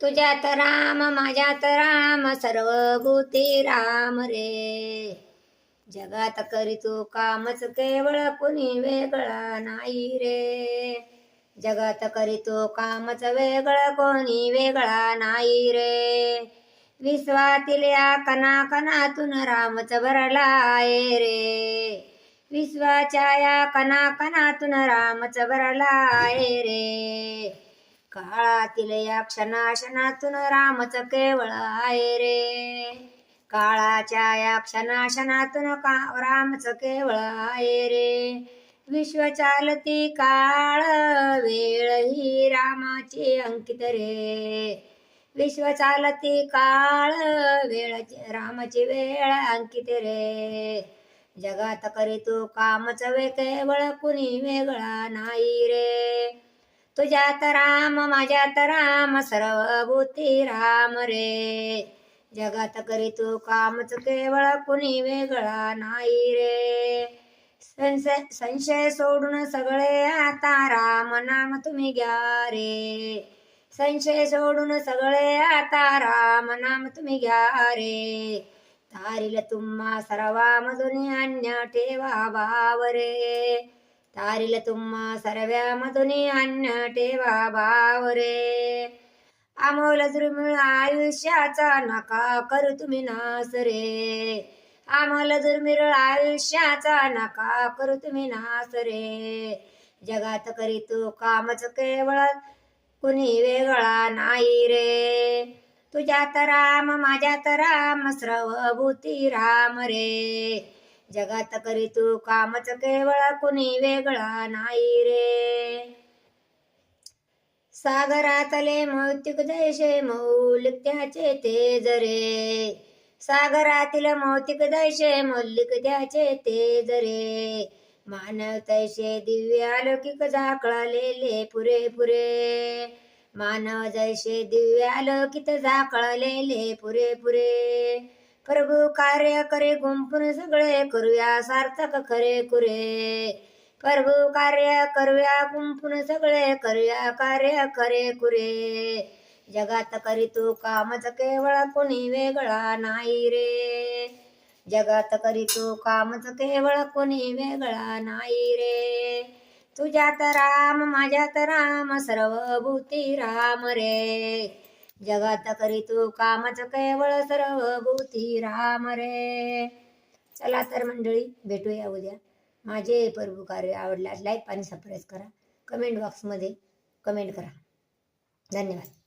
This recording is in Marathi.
तुझ्यात राम माझ्यात राम सर्व भूती राम रे. जगात करीतो कामच केवळ कुणी वेगळा नाही रे. जगात करीतो कामच वेगळं कोणी वेगळा नाही रे. विश्वातील या कणा कणातून रामच भरला आहे रे. विश्वाच्या या कना कनातून रामच भरला आहे रे. काळातील या क्षणाशनातून रामच केवळ आहे रे. काळाच्या या क्षणाशनातून का रामच केवळ आहे रे? विश्व चालती काळ वेळ ही रामाची अंकित रे. विश्व चालती काळ वेळ रामाची वेळ अंकित रे. जगात करीतो कामच वे केवळ कुणी वेगळा नाही रे. तुझ्यात राम माझ्यात राम सर्व भूती राम रे. जगात करी तू कामच केवळ कुणी वेगळा नाही रे. संशय संशय सोडून सगळे आता राम नाम तुम्ही घ्या रे. संशय सोडून सगळे आता राम नाम तुम्ही घ्या रे. तारील तुम्हा सर्वामधून अन्य ठेवा भाव रे. तारील तुम्हा सर्व्यामधून अन्य ठेवा भाव रे अमोल दुर्मिळ आयुष्याचा नका करू तुम्ही नास रे अमोल दुर्मिळ आयुष्याचा नका करू तुम्ही नास रे जगात करी तू कामच केवळ कुणी वेगळा नाही रे तुझ्यात राम माझ्यात राम सर्व भूती राम रे जगात करीतो कामच केवळ कुणी वेगळा नाही रे. सागरातले मौतिक दैशे मौलिक त्याचे तेज रे सागरातील मौतिक दैशे मौलिक त्याचे तेज रे मानव तैसे दिव्य अलौकिक झाकळलेले पुरे पुरे मानव जैसे दिव्य अलौकिक झाकळलेले पुरे पुरे प्रभू कार्य करे गुंपून सगळे करूया सार्थक खरे कुरे. प्रभू कार्य करूया गुंपून सगळे करूया कार्य करे कुरे. जगात करीतो कामच केवळ कोणी वेगळा नाही रे. जगात करीतो कामच केवळ कोणी वेगळा नाही रे. तुझ्यात राम माझ्यात राम सर्व भूती राम रे. जगात करी तू कामच केवळ सर्व भूती राम रे. चला तर मंडळी भेटूया उद्या. माझे प्रभू कार्य आवडल्यास लाईक आणि सबस्क्राईब करा. कमेंट बॉक्समध्ये कमेंट करा. धन्यवाद.